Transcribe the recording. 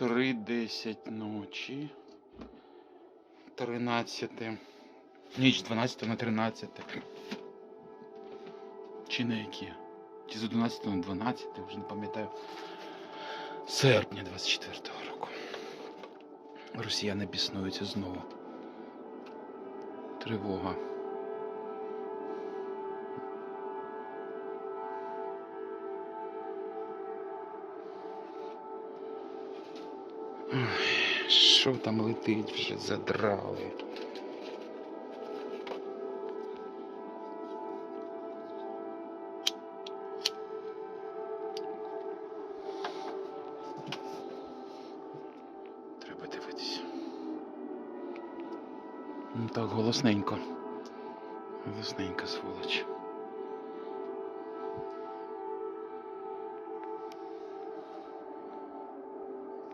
3.10 ночі. 13. Ніч 12 на 13. Чи на які? Чи з 11 на 12, вже не пам'ятаю. Серпня 24-го року. Росіяни біснуються знову. Тривога. Ой, Що там летить вже задрали. Треба дивитися. Ну так, голосненько. Голосненько, сволоч.